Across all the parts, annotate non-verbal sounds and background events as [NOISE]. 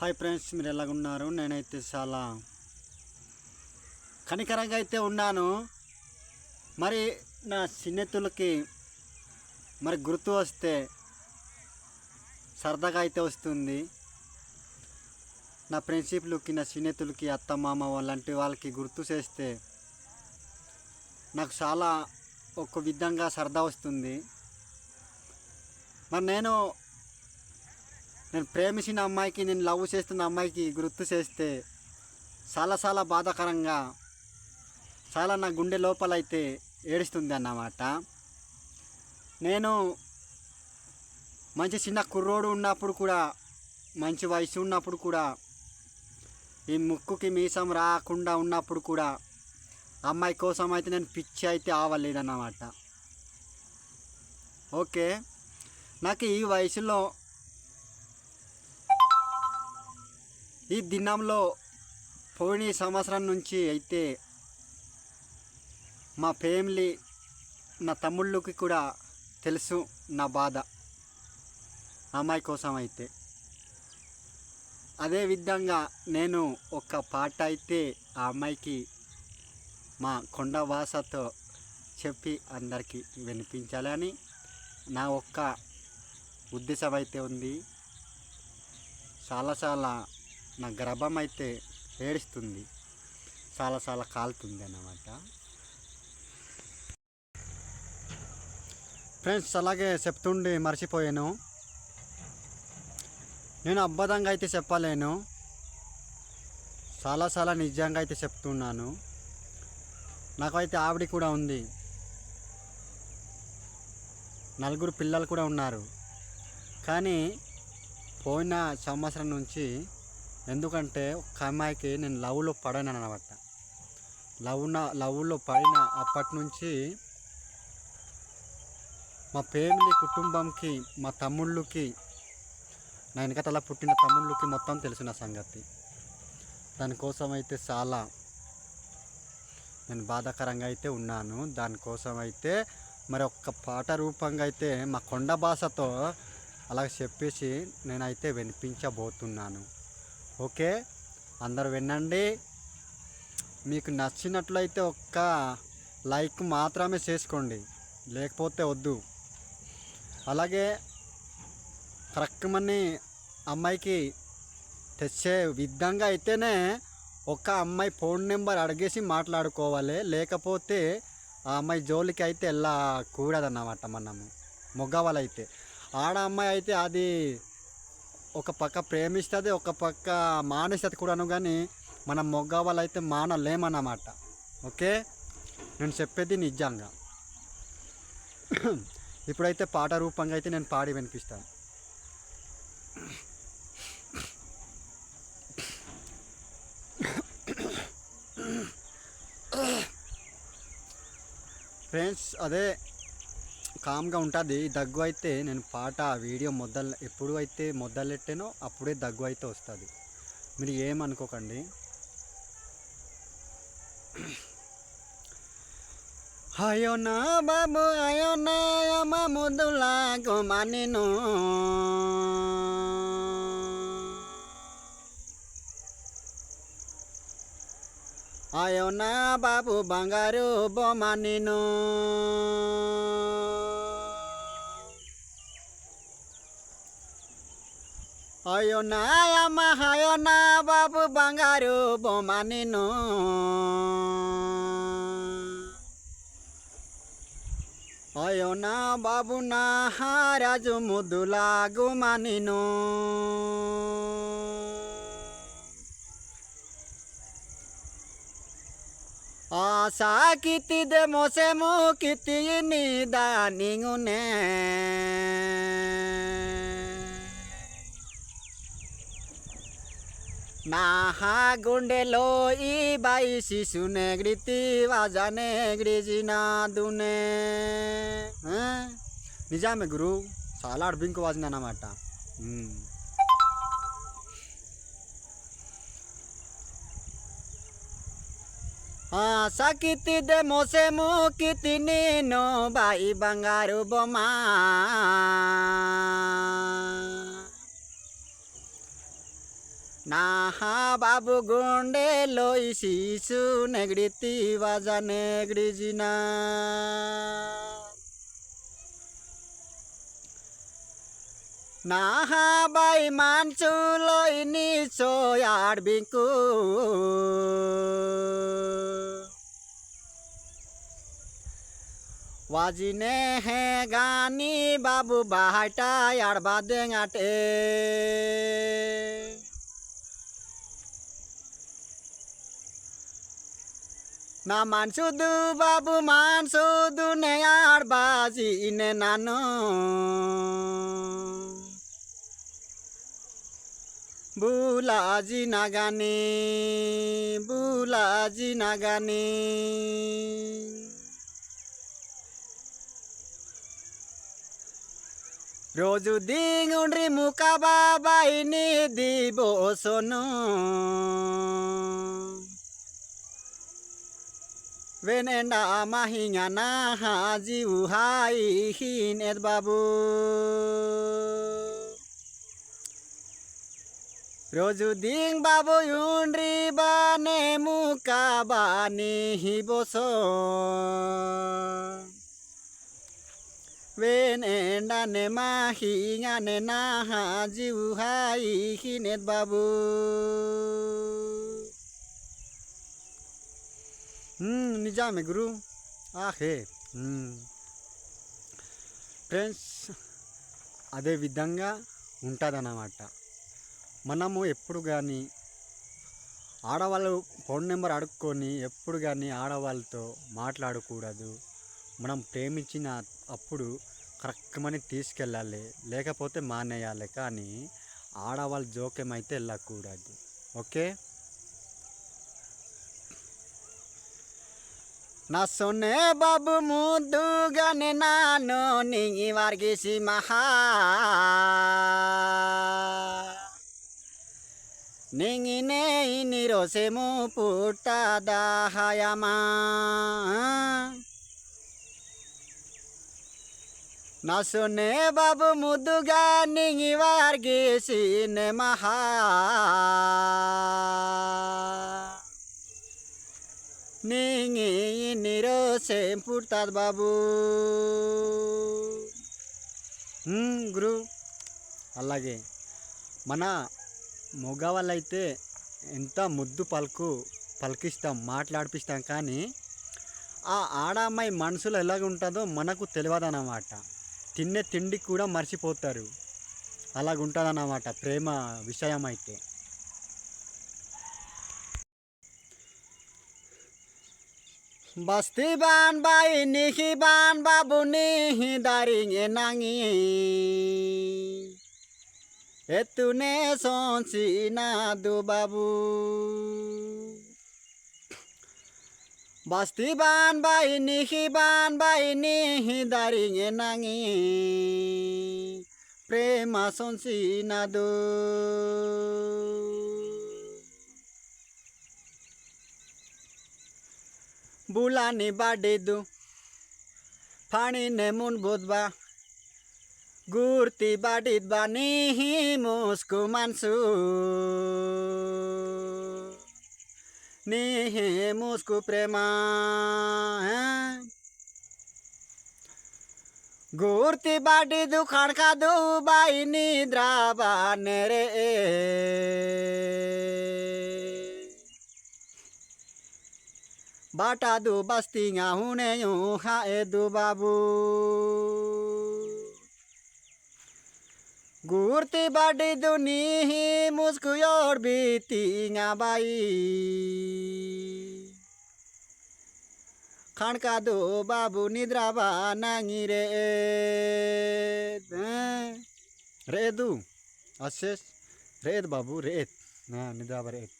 Hi friends మీరు ఎలాగున్నారు? నేనైతే చాలా కనికరంగా అయితే ఉన్నాను. మరి నా చిన్నెత్తులకి మరి గుర్తు వస్తే సరదాగా అయితే వస్తుంది. నా ఫ్రెండ్షిప్లకి నా చిన్నెత్తులకి అత్త మామ లాంటి వాళ్ళకి గుర్తు చేస్తే నాకు చాలా ఒక విధంగా సరదా వస్తుంది. మరి నేను నేను ప్రేమించిన అమ్మాయికి నేను లవ్ చేస్తున్న అమ్మాయికి గుర్తు చేస్తే చాలా చాలా బాధాకరంగా చాలా నా గుండె లోపలైతే ఏడుస్తుంది అన్నమాట నేను మంచి చిన్న కుర్రోడు ఉన్నప్పుడు కూడా మంచి వయసు ఉన్నప్పుడు కూడా ఈ ముక్కుకి మీసం రాకుండా ఉన్నప్పుడు కూడా అమ్మాయి కోసం అయితే నేను పిచ్చి అయితే ఆవలేదన్నమాట. ఓకే నాకు ఈ వయసులో ఈ దినంలో పోయిన సంవత్సరం నుంచి అయితే మా ఫ్యామిలీ నా తమ్ముళ్ళకి కూడా తెలుసు నా బాధ అమ్మాయి కోసం అయితే. అదే విధంగా నేను ఒక పాట అయితే ఆ అమ్మాయికి మా కొండ భాషతో చెప్పి అందరికీ వినిపించాలని నా ఒక్క ఉద్దేశం అయితే ఉంది. చాలా చాలా నా గర్భం అయితే ఏడుస్తుంది. చాలా చాలా కాలుతుంది అన్నమాట. ఫ్రెండ్స్ అలాగే చెప్తుండి మర్చిపోయాను. నేను అబద్ధంగా అయితే చెప్పలేను. చాలా చాలా నిజంగా అయితే చెప్తున్నాను. నాకైతే ఆవిడ కూడా ఉంది. నలుగురు పిల్లలు కూడా ఉన్నారు. కానీ పోయిన సంవత్సరం నుంచి ఎందుకంటే ఒక అమ్మాయికి నేను లవ్లో పడాను అనమాట లవ్న లవ్లో పడిన అప్పటి నుంచి మా ఫ్యామిలీ కుటుంబంకి మా తమ్ముళ్ళకి నా వెనకతల పుట్టిన తమ్ముళ్ళకి మొత్తం తెలిసిన సంగతి. దానికోసం అయితే చాలా నేను బాధాకరంగా అయితే ఉన్నాను. దానికోసం అయితే మరి ఒక్క పాట రూపంగా అయితే మా కొండ భాషతో అలా చెప్పేసి నేనైతే వినిపించబోతున్నాను. ఓకే? అందరు వినండి. మీకు నచ్చినట్లయితే ఒక్క లైక్ మాత్రమే చేసుకోండి. లేకపోతే వద్దు. అలాగే కరెక్ట్మని అమ్మాయికి తెచ్చే విధంగా అయితేనే ఒక అమ్మాయి ఫోన్ నెంబర్ అడిగేసి మాట్లాడుకోవాలి. లేకపోతే ఆ అమ్మాయి జోలికి అయితే వెళ్ళకూడదన్నమాట మనము. మగవాళ్ళైతే. ఆడ అమ్మాయి అయితే అది ఒక పక్క ప్రేమిస్తుంది ఒక పక్క మానేస్తుంది కూడాను కానీ మనం మగవాళ్ళు అయితే మానలేమన్నమాట. ఓకే? నేను చెప్పేది నిజంగా. ఇప్పుడైతే పాట రూపంగా అయితే నేను పాడి వినిపిస్తాను. ఫ్రెండ్స్ అదే కామ్గా ఉంటుంది. దగ్గు అయితే నేను పాట వీడియో మొదలు ఎప్పుడు అయితే మొదలెట్టానో అప్పుడే దగ్గు అయితే వస్తుంది. మీరు ఏమనుకోకండి. అయ్యో నా బాబు అయ్యో నా అమ్మ ముద్దులా గుమానిను అయ్యో నా బాబు బంగారు బొమ్మ হয় না, আমা হয় না, বাবু বাঙ্গারু বমানি ন। হয় না, বাবু না, হারাজ মুদুলা গুমানি ন। আশা কীতি দে মসে মু কীতি নিদানিং নে గుండెలో ఈ బాయి శిశు నెగిడితి వాజా నెగిడిజినా దునే నిజామే గురు చాలా అడ్బింకు వాజిన అన్నమాట సకితిదే మోసే మూకితి నేను బాయి బంగారు బొమ్మ নাহা বাবু গুণ্ডে লই শিশু নেগড়ি তি বাজা নেগড়ি জিনা। নাহা বাই মানছু লই নিচয় আর বিকু। ওয়াজিনে হে গানি বাবু বাহাটা আর বাদে আটে মামান শুধু বাবু, মান শুধু নেয়ার বাজি ইনে নানো। বুলাজি নাগানে বুলাজি নাগানে। রোজু দিং উন্ড্রি মুকা বাবা ইনি দিব সোনো। Venenda mahinga na haji uhai hin ed babu Roju ding babu yundri bane muka bani hiboso Venenda ne mahinga ne na haji uhai hin ed babu నిజామే గురు ఆహే ఫ్రెండ్స్ అదే విధంగా ఉంటుందన్నమాట. మనము ఎప్పుడు కానీ ఆడవాళ్ళు ఫోన్ నెంబర్ అడుక్కొని ఎప్పుడు కానీ ఆడవాళ్ళతో మాట్లాడకూడదు. మనం ప్రేమించిన అప్పుడు కరెక్ట్మని తీసుకెళ్ళాలి. లేకపోతే మానేయాలి కానీ ఆడవాళ్ళ జోక్యం అయితే వెళ్ళకూడదు. ఓకే? నా సొన్నే బాబు ముద్దుగానే నాను నింగి వార్గేసి మహా నింగినే ఇన్ని రోసేము పుట్ట దాహయమా నా సొన్నే బాబు ముద్దుగా నింగి వార్గేసి మహా నింగి ఇన్ని రోసేం పుడుతుంది బాబు గురు. అలాగే మన మగవాళ్ళైతే ఎంత ముద్దు పలుకు పలికిస్తాం మాట్లాడిపిస్తాం కానీ ఆ ఆడమ్మాయి మనసులో ఎలాగ ఉంటుందో మనకు తెలియదన్నమాట. తినే తిండి కూడా మర్చిపోతారు. అలాగ ఉంటుందన్నమాట ప్రేమ విషయం అయితే বস্তি বান বাই নিহি বান বাবু নিহি দারিঙে নাঙি। এতুনে সঞ্চি না দু বাবু। বস্তি বান বাই নিহি বান বাই নিহি দারিঙে নাঙি। প্রেমা সঞ্চি না দু। বুলানি বাডে দু ফানি নেমুন বুধবা গুর্তি বাডিত বানি হি মুসকু মানসু নি হে মুসকু প্রেমা গুর্তি বাডি দু খাড়কা দু বাই নিদ্রা বানে রে বাটা দু বাস্তিঙা হুনে হা এ দু বাবু। ঘুরতে বাড়ি দুনি মুস্কুয়র বিতিঙা বাই। খানকা দো বাবু নিদ্রাবা নাঙি রে। রে দু, আশেষ রেত বাবু রেত না নিদ্রাবা রেত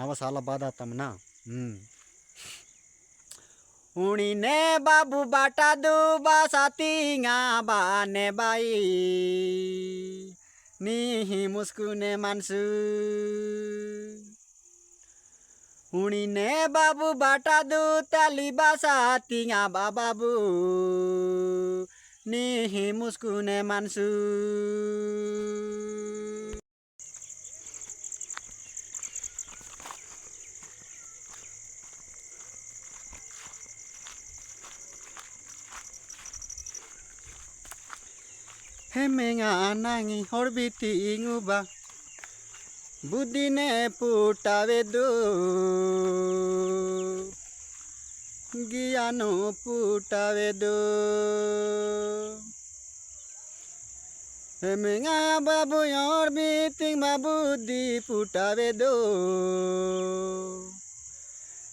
আমার সালা বাদ আতাম না, হুম। ಉಣಿನೆ ಬಾಬು ಬಾಟದು ಬಾಸಾತಿಂಗಾ ಬಾನೆ ಬಾಯಿ ನಿಹಿ ಮುಸ್ಕುನೆ ಮನ್ಸು ಉಣಿನೆ ಬಾಬು ಬಾಟದು ತಲಿ ಬಾಸಾತಿಂಗಾ ಬಾ ಬಾಬು ನಿಹಿ ಮುಸ್ಕುನೆ ಮನ್ಸು hemenga nangi horbiti inguba budine putavedu জ্ঞানো পুটাবেদু হেমেঙা বাবু অর বিতিং বাবু দি পুটাবেদু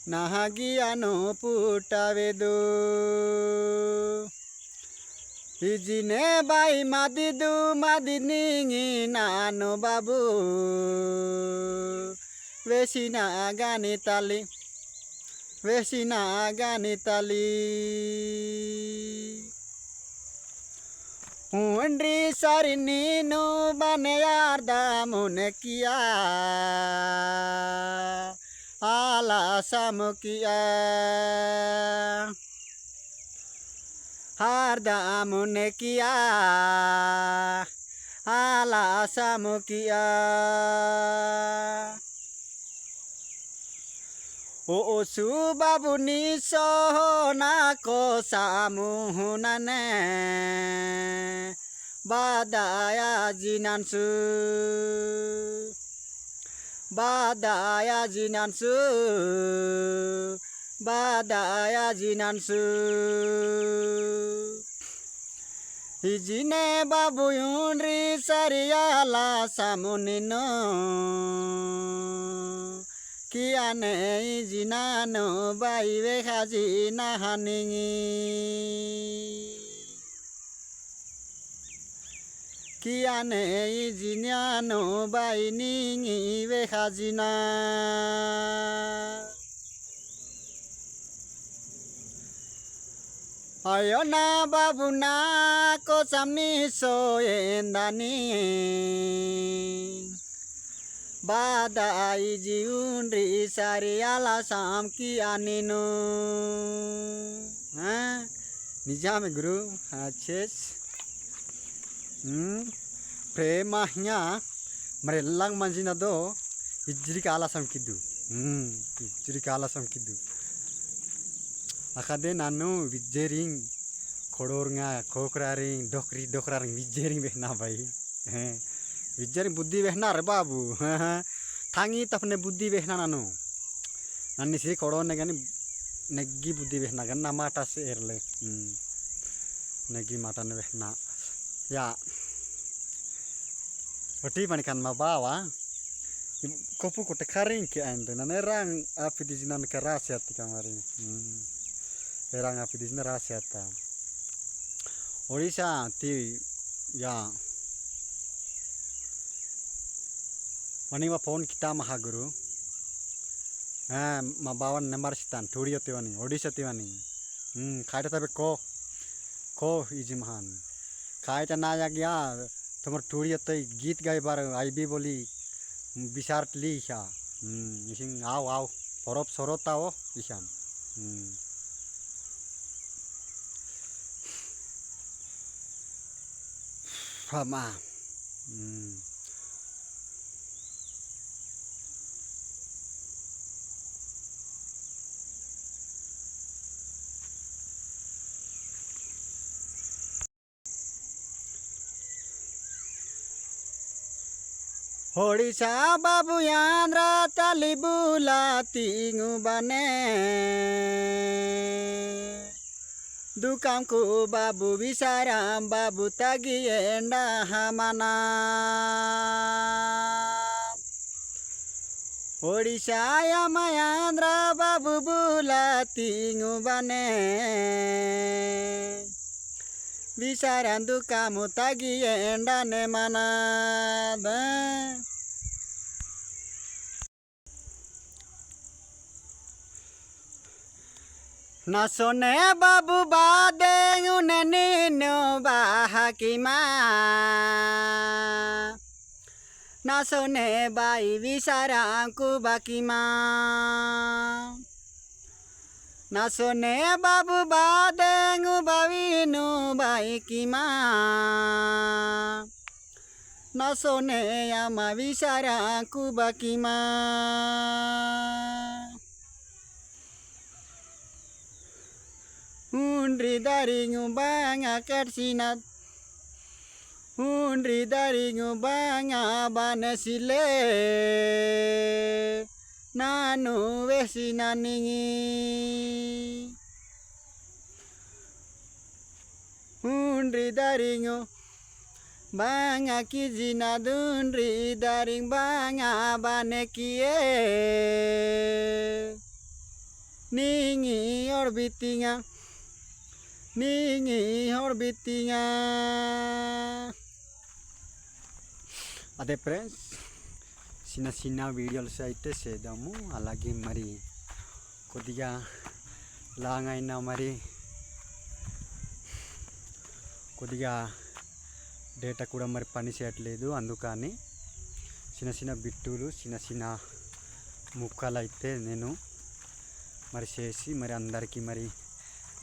নাহা জ্ঞানো পুটাবেদু mabudi putavedu Nahagiano putavedu Ijine bai madidu madiningi nano babu Vesina gani tali Vesina gani tali ಹುಂಡ್ರಿ ಸರಿ ನೀನು ಬನೆಯಾರ್ದ ಮುನಕಿಯ ಆಲ ಸಮುಕಿಯ har da mune kia ala samukia o su babu ni so na ko samu hunane badaya jinansu badaya jinansu badaya jinansu Ijine babu yunri sariyala samunino Kiane ijinano baiwe hajina haningi Kiane ijinano bainingi we hajina Ayo na babuna ko sa miso endani Bada ai ji undri sari ala sam ki aninu. Ha? Nijame guru. Ha Hmm? Prema nya merelang manjina do Ijri ka ala sam kidu. Hmm Ijri ka ala sam kidu. akade nanu wijering kodornga kokraring dokri dokraring wijering behna bai. Wijering buddhi behna re babu. [LAUGHS] Thangi tapne buddhi behna nanu. Nanni siri kodorne gani neggi buddhi behna gan namata se erle. Hmm. Neggi mata ne behna. Ya. Oti manikan mabawa kopu kote karing ke ande nane rang api di jinan kerasi hati kamari. Hmm. ranga pidis na rahasia ta orisa ti ya ಮನೆಗೆ phone ಕಿತಾ ಮಹಾಗುರು ಹಾಂ ಮಾ ಬಾವನ number ಸಿತಾನ ಥೋಡಿ ಹತ್ತಿವನಿ ಒಡಿಸ್ ಹತ್ತಿವನಿ ಹ್ಞೂ ಖಾಯ್ಟ ತಬೆ ಕೋ ಕೋ easy ಮಹಾನ್ ಖಾಯ್ಟ ನಾ ಜಾಗ್ಯಾ তোমার টুড়ি হতে গীত গাইবার আইবি বলি বিচার লি ইসা হুম ইসিং আও আও সরব সরত আও ইসান হুম Roma. Hmm. Horisa babu yang rata libula tingu bane. దుకాంకు బాబు విశారాం బాబు తగి ఎండహమనా ఒడిశాయమయాంధ్ర బాబు బుల తింగుబనే విశారం దుకాము తగి ఎండనే మనాద न सुने बाबू बादे नो बाहकी माँ न सुने बाई विसारा को बाकी माँ न सुने बाबू बादे बावी नो बाई की माँ न सुने आमा विसारा को बाकी माँ Undri dari ngubang akar sinat. Hundri dari ngubang abana sile Nanu wesinaningi Hundri dari ngubang Banga sinat. Undri dari banga bane kie Ningi orbitinga ningi orbitinga అదే ఫ్రెండ్స్ చిన్న చిన్న వీడియోస్ అయితే చేద్దాము అలాగే మరి కొద్దిగా లాంగ్ అయినా మరి కొద్దిగా డేటా కూడా మరి పని చేయట్లేదు అందుకని చిన్న చిన్న బిట్టులు చిన్న చిన్న ముక్కలు అయితే నేను మరి చేసి మరి అందరికీ మరి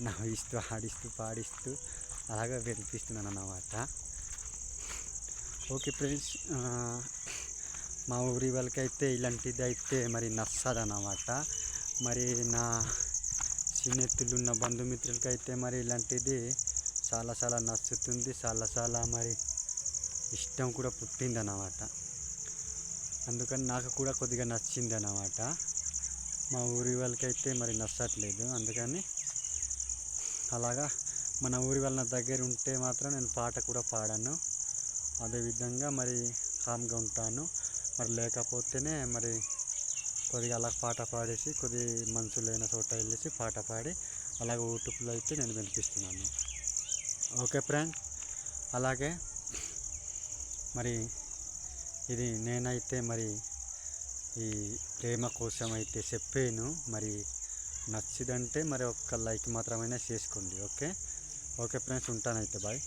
నవ్విస్తూ ఆడిస్తూ పాడిస్తూ అలాగా వినిపిస్తున్నాను అన్నమాట ఓకే ఫ్రెండ్స్ మా ఊరి వాళ్ళకైతే ఇలాంటిది అయితే మరి నచ్చదు అన్నమాట మరి నా స్నేహితులు ఉన్న బంధుమిత్రులకైతే మరి ఇలాంటిది చాలా చాలా నచ్చుతుంది చాలా చాలా మరి ఇష్టం కూడా పుట్టింది అన్నమాట అందుకని నాకు కూడా కొద్దిగా నచ్చింది అన్నమాట మా ఊరి వాళ్ళకైతే మరి నచ్చట్లేదు అందుకని అలాగా మన ఊరి వాళ్ళ దగ్గర ఉంటే మాత్రం నేను పాట కూడా పాడాను. అదేవిధంగా మరి కామ్గా ఉంటాను. మరి లేకపోతేనే మరి కొద్దిగా అలా పాట పాడేసి కొద్ది మనసు లేని చోట వెళ్ళేసి పాట పాడి అలాగే యూట్యూబ్లో అయితే నేను వినిపిస్తున్నాను. Okay friend. అలాగే మరి ఇది నేనైతే మరి ఈ ప్రేమ కోసం అయితే చెప్పాను. మరి నచ్చిందంటే మరి ఒక్క లైక్ మాత్రమైనా చేసుకోండి ఓకే? ఓకే ఫ్రెండ్స్ ఉంటానైతే బాయ్.